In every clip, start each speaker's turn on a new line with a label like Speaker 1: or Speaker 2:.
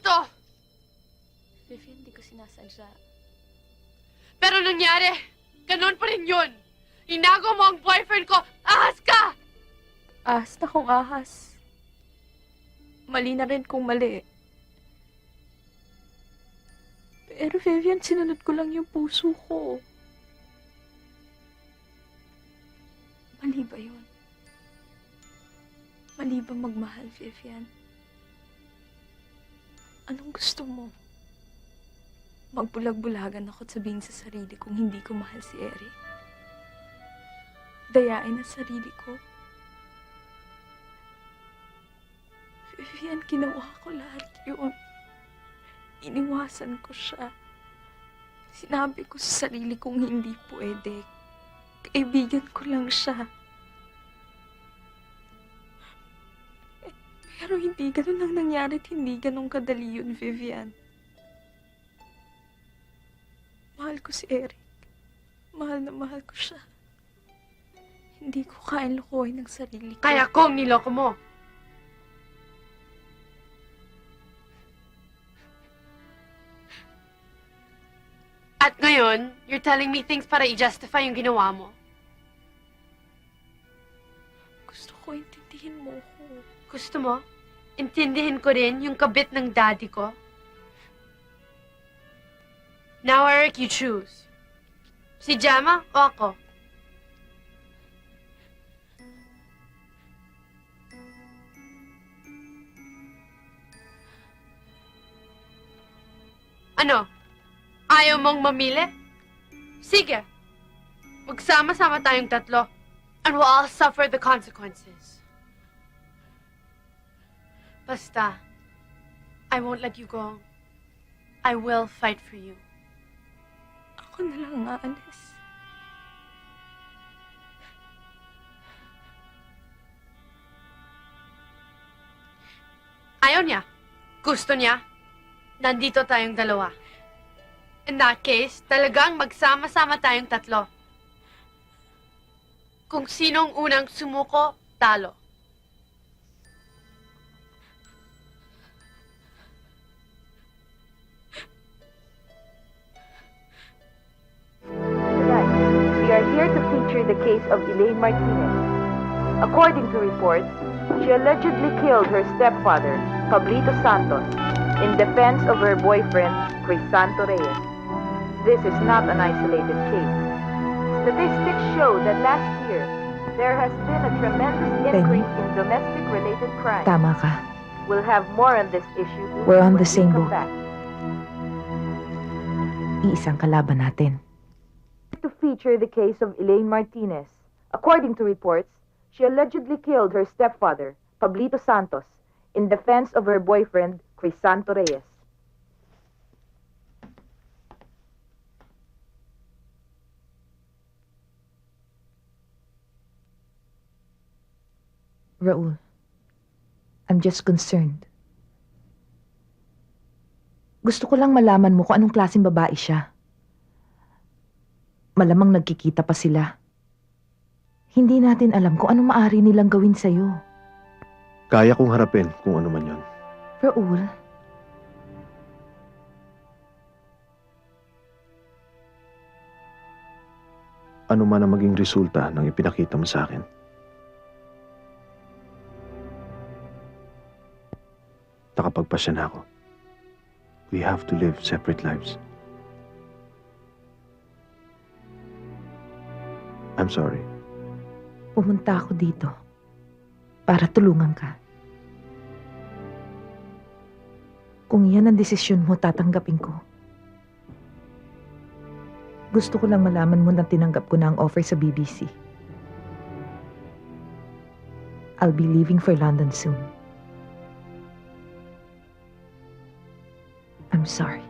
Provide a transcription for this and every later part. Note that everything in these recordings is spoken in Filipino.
Speaker 1: to.
Speaker 2: Vivian, di ko sinasadya.
Speaker 1: Pero nangyari, ganun pa rin yun. Inago mo ang boyfriend ko. Ahas ka!
Speaker 2: Ahas na kung ahas. Mali na rin kung mali. Pero Vivian, sinunod ko lang yung puso ko. Mali ba yun? Mali ba magmahal, Vivian? Anong gusto mo? Magbulag-bulagan ako at sabihin sa sarili kong hindi ko mahal si Eric. Dayain ang sarili ko. Vivian, ginawa ko lahat yun. Iniwasan ko siya. Sinabi ko sa sarili kong hindi pwede. Kaibigan ko lang siya. Pero hindi ganun ang nangyari at hindi ganun kadali yun, Vivian. Mahal ko si Eric. Mahal na mahal ko siya. Hindi ko kayang lukuhin ang sarili ko.
Speaker 1: Kaya kong niloko mo. At ngayon, you're telling me things para i-justify yung ginawa mo.
Speaker 2: Gusto ko intindihin mo ko.
Speaker 1: Gusto mo? Intindihin ko rin yung kabit ng daddy ko? Now, Eric, you choose. Si Jama o ako? Ano? Ayaw mong mamili? Sige. Magsama-sama tayong tatlo. And we'll all suffer the consequences. Basta, I won't let you go. I will fight for you.
Speaker 2: Ako na lang ang aalis.
Speaker 1: Ayaw niya. Gusto niya. Nandito tayong dalawa. In that case, talagang magsama-sama tayong tatlo. Kung sinong unang sumuko, talo.
Speaker 3: The case of Elaine Martinez. According to reports, she allegedly killed her stepfather, Pablito Santos, in defense of her boyfriend, Crisanto Reyes. This is not an isolated case. Statistics show that last year, there has been a tremendous increase in domestic-related crime.
Speaker 4: Tama ka.
Speaker 3: We'll have more on this issue
Speaker 4: We're on the same boat. Iisang kalaban natin.
Speaker 3: Feature the case of Elaine Martinez. According to reports, she allegedly killed her stepfather, Pablito Santos, in defense of her boyfriend, Crisanto Reyes.
Speaker 4: Raul, I'm just concerned. Gusto ko lang malaman mo kung anong klaseng babae siya. Malamang nagkikita pa sila. Hindi natin alam kung anong maaari nilang gawin sa'yo.
Speaker 5: Kaya kong harapin kung ano man yon.
Speaker 4: Raul,
Speaker 5: Ano man ang maging resulta ng ipinakita mo sa akin. Nakapagpasya na ako. We have to live separate lives. I'm sorry.
Speaker 4: pumunta ako dito para tulungan ka. Kung yan ang desisyon mo, tatanggapin ko. Gusto ko lang malaman mo na tinanggap ko na ang offer sa BBC. I'll be leaving for London soon. I'm sorry.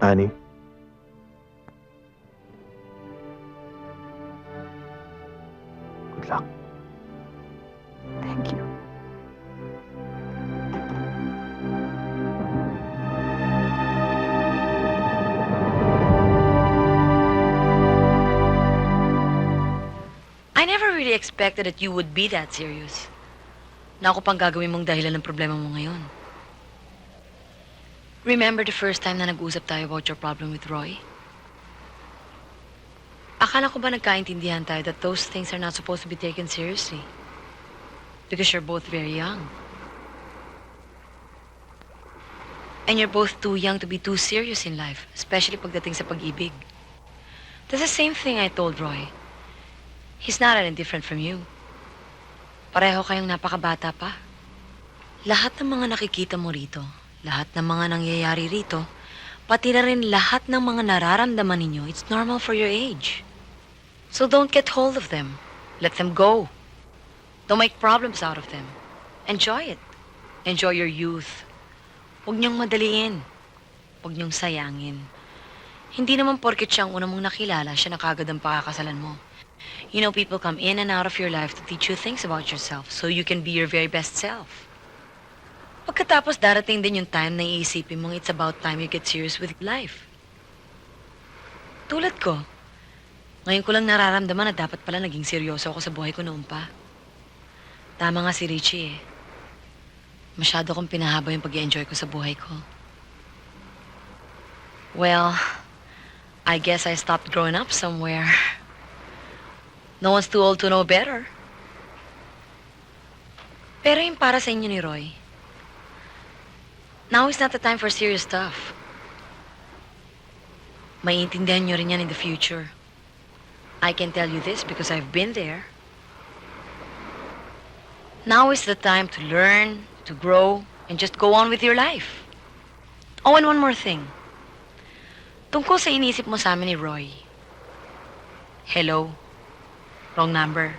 Speaker 5: Annie, good luck.
Speaker 4: Thank you.
Speaker 6: really expected that you would be that serious. Na ako pang gagawin mong dahilan ng problema mo ngayon. Remember the first time na nag-usap tayo about your problem with Roy? Akala ko ba nagkaintindihan tayo that those things are not supposed to be taken seriously? Because you're both very young. And you're both too young to be too serious in life, especially pagdating sa pag-ibig. That's the same thing I told Roy. He's not any different from you. Pareho kayong napakabata pa. Lahat ng mga nakikita mo rito, lahat ng mga nangyayari rito, pati na rin lahat ng mga nararamdaman ninyo, it's normal for your age. So don't get hold of them. Let them go. Don't make problems out of them. Enjoy it. Enjoy your youth. Huwag niyong madaliin. Huwag niyong sayangin. Hindi naman porket siya ang una mong nakilala, siya na kagad ang pakakasalan mo. You know, people come in and out of your life to teach you things about yourself so you can be your very best self. Pagkatapos darating din yung time na iisipin mong it's about time you get serious with life. Tulad ko. Ngayon ko lang nararamdaman na dapat pala naging seryoso ako sa buhay ko noon pa. Tama nga si Richie eh. Masyado kong pinahaba yung pag enjoy ko sa buhay ko. Well, I guess I stopped growing up somewhere. No one's too old to know better. Pero yung para sa inyo ni Roy, now is not the time for serious stuff. Maiintindihan nyo rin yan in the future. I can tell you this because I've been there. Now is the time to learn, to grow, and just go on with your life. Oh, and one more thing. Tungkol sa inisip mo sa amin ni Roy. Hello? Wrong number.